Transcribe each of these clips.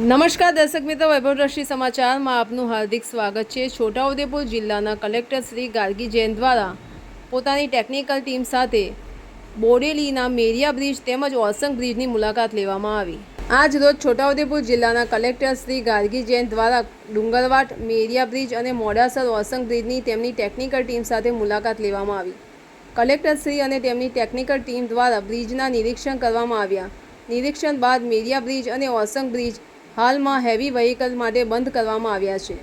નમસ્કાર દર્શક મિત્રો વૈભવદ્રષ્ટિ સમાચારમાં આપનું હાર્દિક સ્વાગત છે. છોટાઉદેપુર જિલ્લાના કલેક્ટર શ્રી ગાર્ગી જૈન દ્વારા પોતાની ટેકનિકલ ટીમ સાથે બોડેલીના મેરિયા બ્રિજ તેમજ ઓસંગ બ્રિજની મુલાકાત લેવામાં આવી. આજ રોજ છોટાઉદેપુર જિલ્લાના કલેક્ટર શ્રી ગાર્ગી જૈન દ્વારા ડુંગરવાટ, મેરિયા બ્રિજ અને મોડાસર ઓસંગ બ્રિજની તેમની ટેકનિકલ ટીમ સાથે મુલાકાત લેવામાં આવી. કલેક્ટર શ્રી અને તેમની ટેકનિકલ ટીમ દ્વારા બ્રિજના નિરીક્ષણ કરવામાં આવ્યા. નિરીક્ષણ બાદ મેરિયા બ્રિજ અને ઓસંગ બ્રિજ હાલમાં હેવી વ્હીકલ માટે બંધ કરવામાં આવ્યા છે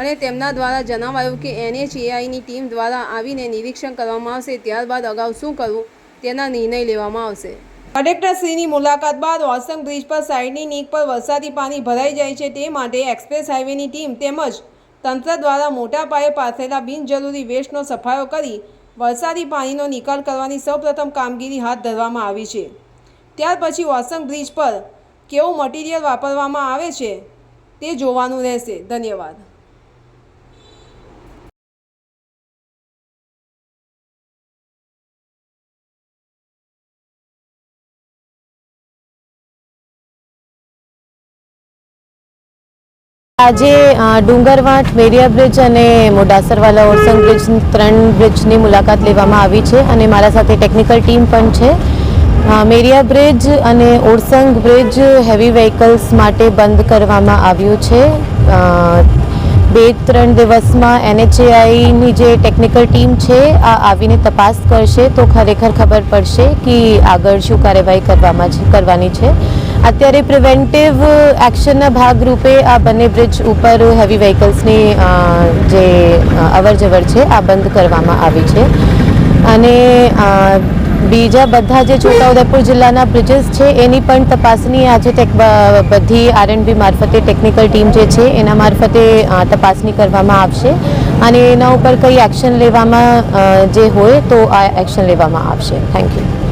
અને તેમના દ્વારા જણાવાયું કે એનએચએઆઈની ટીમ દ્વારા આવીને નિરીક્ષણ કરવામાં આવશે, ત્યારબાદ અગાઉ શું કરવું તેના નિર્ણય લેવામાં આવશે. કલેક્ટરશ્રીની મુલાકાત બાદ ઓસંગ બ્રિજ પર સાઇડની નીક પર વરસાદી પાણી ભરાઈ જાય છે, તે માટે એક્સપ્રેસ હાઈવેની ટીમ તેમજ તંત્ર દ્વારા મોટા પાયે પાથરેલા બિનજરૂરી વેસ્ટનો સફાયો કરી વરસાદી પાણીનો નિકાલ કરવાની સૌપ્રથમ કામગીરી હાથ ધરવામાં આવી છે. ત્યાર પછી વાસંગ બ્રિજ પર કેવું મટીરિયલ વાપરવામાં આવે છે તે જોવાનું રહેશે. ધન્યવાદ. આજે ડુંગરવાટ મેરિયા બ્રિજ અને મોડાસરવાલા ઓરસંગ બ્રિજ ત્રણ બ્રિજની મુલાકાત લેવામાં આવી છે અને મારા સાથે ટેકનિકલ ટીમ પણ છે. મેરિયા બ્રિજ અને ઓરસંગ બ્રિજ હેવી વ્હીકલ્સ માટે બંધ કરવામાં આવ્યું છે. બે ત્રણ દિવસમાં એનએચએઆઈની જે ટેકનિકલ ટીમ છે, આ આવીને તપાસ કરશે તો ખરેખર ખબર પડશે કે આગળ શું કાર્યવાહી કરવામાં છે, કરવાની છે. અત્યારે પ્રિવેન્ટિવ એક્શનના ભાગરૂપે આ બંને બ્રિજ ઉપર હેવી વ્હીકલ્સની જે અવર છે, આ બંધ કરવામાં આવી છે. અને બીજા બધા જે છોટાઉદેપુર જિલ્લાના બ્રિજીસ છે, એની પણ તપાસની આજે બધી આર આરએનબી મારફતે ટેકનિકલ ટીમ જે છે, એના મારફતે તપાસણી કરવામાં આવશે. અને એના ઉપર કઈ એક્શન લેવામાં જે હોય તો આ એક્શન લેવામાં આવશે. Thank you